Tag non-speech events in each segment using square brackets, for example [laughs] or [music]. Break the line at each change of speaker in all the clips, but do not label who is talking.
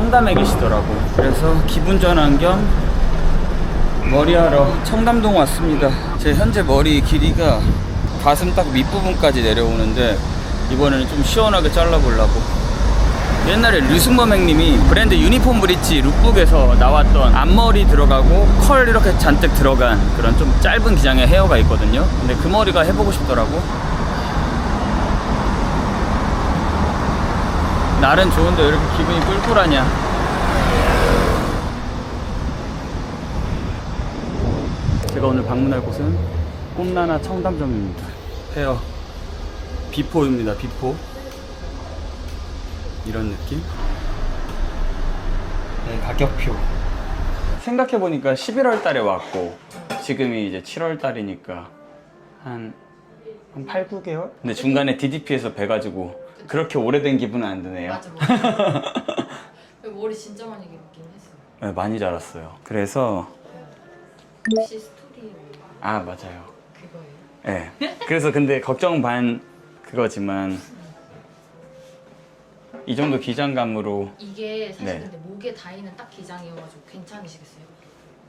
청담에 계시더라고. 그래서 기분 전환 겸 머리하러 청담동 왔습니다. 제 현재 머리 길이가 가슴 딱 밑부분까지 내려오는데 이번에는 좀 시원하게 잘라보려고. 옛날에 류승범 형님이 브랜드 유니폼 브릿지 룩북에서 나왔던 앞머리 들어가고 컬 이렇게 잔뜩 들어간 그런 좀 짧은 기장의 헤어가 있거든요. 근데 그 머리가 해보고 싶더라고. 날은 좋은데 왜 이렇게 기분이 꿀꿀하냐? 제가 오늘 방문할 곳은 꿈나나 청담점입니다. 헤어 비포입니다. 비포. 이런 느낌? 네, 가격표. 생각해보니까 11월 달에 왔고, 지금이 이제 7월 달이니까, 한, 한 8, 9개월? 근데 중간에 DDP에서 뵈가지고, 그렇게 오래된 기분은 안 드네요.
맞아 맞아. [laughs] 머리 진짜 많이 길긴 했어요.
네, 많이 자랐어요. 그래서,
혹시 스토리
아, 맞아요.
그거예요?
예. 그래서 근데 걱정 반 그거지만, 이 정도 기장감으로
이게 사실
네.
근데 목에 닿이는 딱 기장이어가지고 괜찮으시겠어요?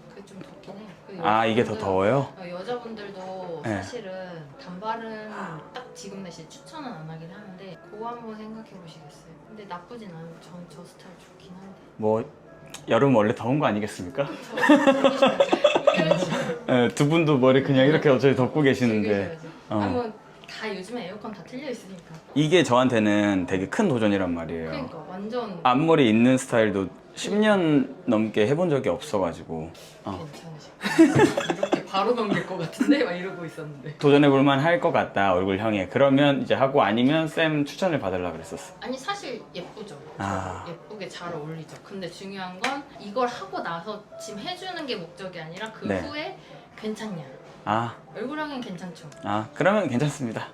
그게 좀 덥긴 해요. 그리고
아 이게 더
여자분들-
더워요?
어, 여자분들도
네.
사실은 단발은 딱 지금 날씨에 추천은 안 하긴 하는데 그거 한번 생각해 보시겠어요? 근데 나쁘진 않아요. 전저 스타일 좋긴 한데.
뭐 여름 원래 더운 거 아니겠습니까? 예, 두 분도 머리 그냥 이렇게 어차피 덮고 계시는데. 어.
아니 뭐다 요즘에 에어컨 다 틀려 있으니까.
이게 저한테는 되게 큰 도전이란 말이에요.
그러니까 완전
앞머리 있는 스타일도 10년 넘게 해본 적이 없어가지고 어.
괜찮으시고 이렇게 바로 넘길 것 같은데 막 이러고 있었는데
도전해볼만 할 것 같다 얼굴형에 그러면 이제 하고 아니면 쌤 추천을 받으려고 그랬었어.
아니 사실 예쁘죠
아.
예쁘게 잘 어울리죠 근데 중요한 건 이걸 하고 나서 지금 해주는 게 목적이 아니라 그
네.
후에 괜찮냐
아,
얼굴형은 괜찮죠
아 그러면 괜찮습니다.